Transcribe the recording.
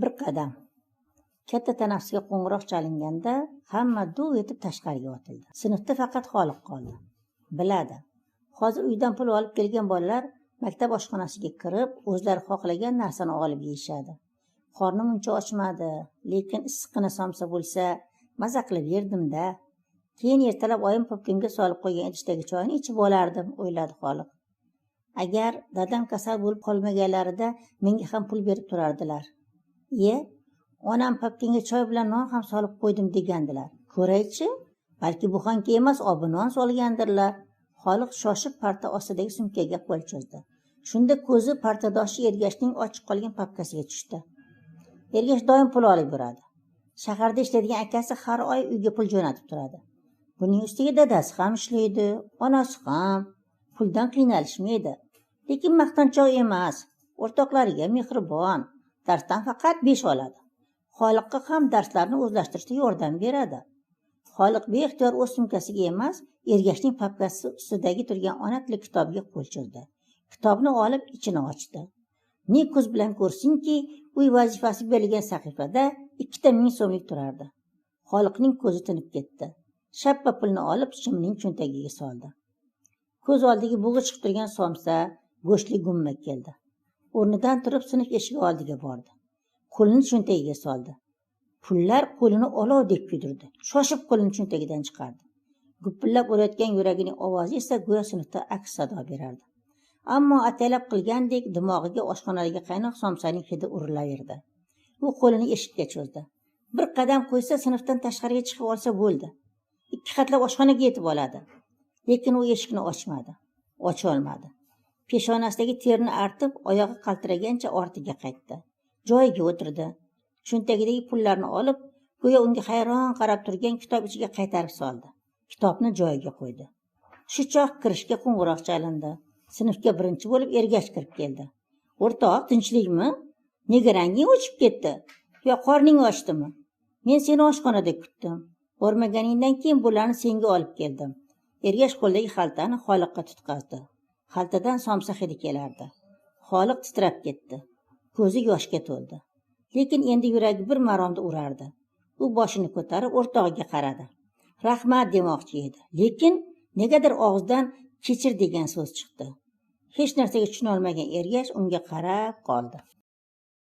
bir qadam. Katta tanaffusga qo'ng'iroq chalinganda hamma duv etib tashqariga otildi. Sinfda faqat xoliq qoldi. Biladi hozir uydan pul olib kelgan bolalar maktab oshxonasiga kirib o'zlari xohlagan narsani olib yeyishadi. Qornim uncha ochmadi lekin issiqqina somsa bo'lsa maza qilib yerdimda. Keyin ertalab oyim popkimga solib qo'ygan idishdagi choyni ichib olardim o'yladi xoliq. Agar dadam kasal bo'lib qolmaganlarida menga ham pul berib turardilar. Iye onam popkingga choy bilan non ham solib qo'ydim degandilar. Ko'raychi balki buxanka emas obi non solgandirlar. Xoliq shoshib parta ostidagi sumkaga qo'l cho'zdi. Shunda ko'zi partadoshi ergashning ochiq qolgan papkasiga tushdi. Ergash doim pul olib yuradi. Shaharda ishlaydigan akasi har oy uyga pul jo'natib turadi. Buning ustiga dadasi ham ishlaydi onasi ham. Puldan qiynalishmaydi. Lekin maqtanchoq emas o'rtoqlariga mehribon. Darsdan faqat besh oladi. Xoliqqa ham darslarni o'zlashtirishda yordam beradi. Xoliq beixtiyor o'z sumkasiga emas ergashning papkasi ustidagi turgan ona tili kitobiga qo'l cho'zdi. Kitobni olib ichini ochdi. Ne ko'z bilan ko'rsinki uy vazifasi berilgan sahifada ikkita ming so'mlik turardi. Xoliqning ko'zi tinib ketdi. Shappa pulni olib shimning cho'ntagiga soldi. Ko'z oldiga bug'i chiqib turgan somsa go'shtli gumma keldi. O'rnidan turib sinf eshigi oldiga bordi. Qo'lini cho'ntagiga soldi. Pullar qo'lini olovdek kuydirdi. Shoshib qo'lini cho'ntagidan chiqardi. Gupillab urayotgan yuragining ovozi esa go'yo sinfda aks sado berardi. Ammo ataylab qilgandek dimog'iga oshxonadagi qaynoq somsaning hidi urilaverdi. U qo'lini eshikka cho'zdi. Bir qadam qo'ysa sinfdan tashqariga chiqib olsa bo'ldi. Ikki qatlab oshxonaga yetib oladi. Lekin u eshikni ochmadi. Ocholmadi peshonasidagi terni artib oyog'i qaltiragancha ortiga qaytdi. Joyiga o'tirdi. Cho'ntagidagi pullarni olib go'yo unga hayron qarab turgan kitob ichiga qaytarib soldi. Kitobni joyiga qo'ydi. Shu choq kirishga qo'ng'iroq chalindi. Sinfga birinchi bo'lib ergash kirib keldi. O'rtoq tinchlikmi? Nega ranging o'chib ketdi? Yo qorning ochdimi? Men seni oshxonada kutdim. Bormaganingdan keyin bularni senga olib keldim. Ergash qo'ldagi xaltani xoliqqa tutqazdi. Xaltadan somsa hidi kelardi. Xoliq titrab ketdi. Ko'zi yoshga to'ldi. Lekin endi yuragi bir maromda urardi. U boshini ko'tarib o'rtog'iga qaradi. Rahmat demoqchi edi. Lekin negadir og'zidan kechir degan so'z chiqdi. Hech narsaga tushunolmagan ergash unga qarab qoldi.